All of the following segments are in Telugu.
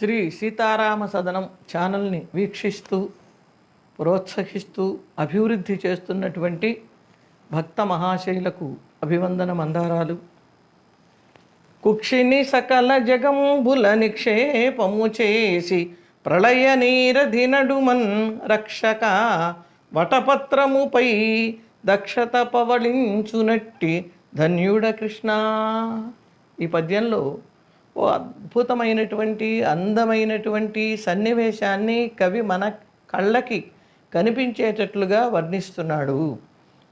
శ్రీ సీతారామ సదనం ఛానల్ని వీక్షిస్తూ ప్రోత్సహిస్తూ అభివృద్ధి చేస్తున్నటువంటి భక్త మహాశైలకు అభివందన మందారాలు. కుక్షిని సకల జగంబుల నిక్షేపము చేసి ప్రళయ నీరధి నడుమన్ రక్షక వటపత్రముపై దక్షత పవళించునట్టి ధన్యుడ కృష్ణ. ఈ పద్యంలో ఓ అద్భుతమైనటువంటి అందమైనటువంటి సన్నివేశాన్ని కవి మన కళ్ళకి కనిపించేటట్లుగా వర్ణిస్తున్నాడు.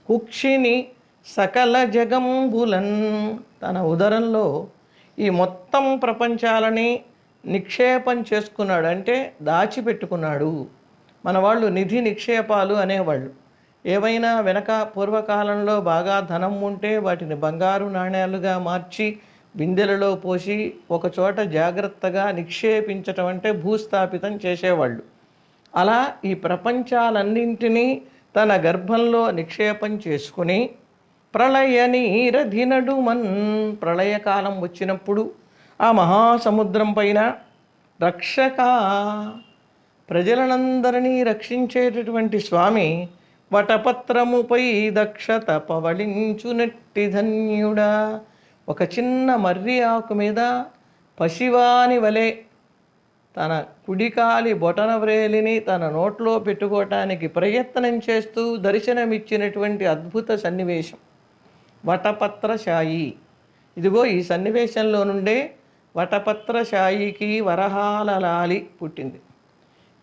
కుక్షిని సకల జగంబులన్ తన ఉదరంలో ఈ మొత్తం ప్రపంచాలని నిక్షేపం చేసుకున్నాడు. అంటే దాచిపెట్టుకున్నాడు. మన వాళ్ళు నిధి నిక్షేపాలు అనేవాళ్ళు. ఏవైనా వెనక పూర్వకాలంలో బాగా ధనం ఉంటే వాటిని బంగారు నాణ్యాలుగా మార్చి బిందెలలో పోసి ఒక చోట జాగ్రత్తగా నిక్షేపించటం అంటే భూస్థాపితం చేసేవాళ్ళు. అలా ఈ ప్రపంచాలన్నింటినీ తన గర్భంలో నిక్షేపం చేసుకుని ప్రళయ నీరధినడుమన్ ప్రళయకాలం వచ్చినప్పుడు ఆ మహాసముద్రం పైన రక్షక ప్రజలనందరినీ రక్షించేటటువంటి స్వామి వటపత్రముపై దక్షత పవళించునట్టి ధన్యుడా. ఒక చిన్న మర్రి ఆకు మీద పశివాని వలె తన కుడికాలి బొటన వ్రేలిని తన నోట్లో పెట్టుకోవటానికి ప్రయత్నం చేస్తూ దర్శనమిచ్చినటువంటి అద్భుత సన్నివేశం. వటపత్రశాయి. ఇదిగో ఈ సన్నివేశంలో నుండే వటపత్రశాయికి వరహాలలాలి పుట్టింది.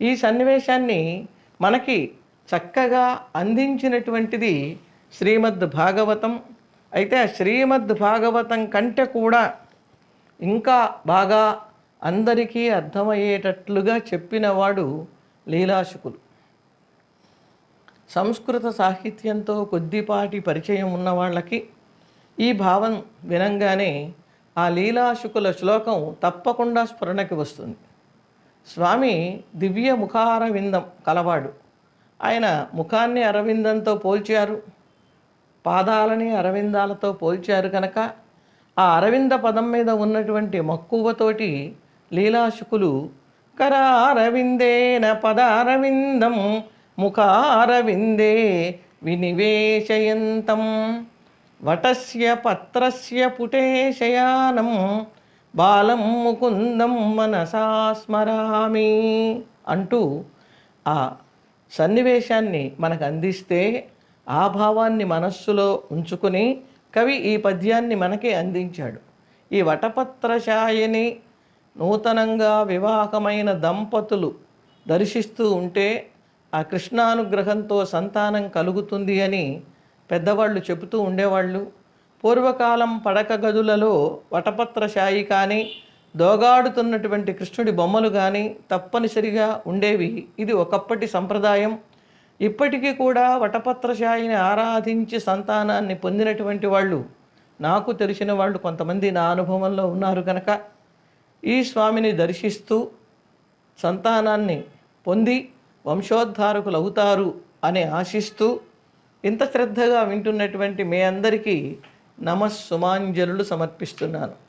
ఈ సన్నివేశాన్ని మనకి చక్కగా అందించినటువంటిది శ్రీమద్ భాగవతం అయితే ఆ శ్రీమద్ భాగవతం కంటే కూడా ఇంకా బాగా అందరికీ అర్థమయ్యేటట్లుగా చెప్పినవాడు లీలాశుకులు. సంస్కృత సాహిత్యంతో కొద్దిపాటి పరిచయం ఉన్న వాళ్ళకి ఈ భావం వినంగానే ఆ లీలాశుకుల శ్లోకం తప్పకుండా స్ఫురణకి వస్తుంది. స్వామి దివ్య ముఖారవిందం కలవాడు. ఆయన ముఖాన్ని అరవిందంతో పోల్చారు. పాదాలని అరవిందాలతో పోల్చారు కనుక ఆ అరవింద పదం మీద ఉన్నటువంటి మక్కువతోటి లీలాశుకులు కరారవిందేన ముఖ అరవిందే వినివేశయంతం వటస్య పత్రస్య పుటే శయానం బాలం ముకుందం మనసా స్మరామి అంటూ ఆ సన్నివేశాన్ని మనకు అందిస్తే ఆ భావాన్ని మనస్సులో ఉంచుకుని కవి ఈ పద్యాన్ని మనకి అందించాడు. ఈ వటపత్రశాయిని నూతనంగా వివాహమైన దంపతులు దర్శిస్తూ ఉంటే ఆ కృష్ణానుగ్రహంతో సంతానం కలుగుతుంది అని పెద్దవాళ్ళు చెబుతూ ఉండేవాళ్ళు. పూర్వకాలం పడక గదులలో వటపత్రశాయి కానీ దోగాడుతున్నటువంటి కృష్ణుడి బొమ్మలు కానీ తప్పనిసరిగా ఉండేవి. ఇది ఒకప్పటి సంప్రదాయం. ఇప్పటికీ కూడా వటపత్రశాయిని ఆరాధించి సంతానాన్ని పొందినటువంటి వాళ్ళు నాకు తెలిసిన వాళ్ళు కొంతమంది నా అనుభవంలో ఉన్నారు కనుక ఈ స్వామిని దర్శిస్తూ సంతానాన్ని పొంది వంశోద్ధారకులు అవుతారు అని ఆశిస్తూ ఇంత శ్రద్ధగా వింటున్నటువంటి మీ అందరికీ నమస్సుమాంజలులు సమర్పిస్తున్నాను.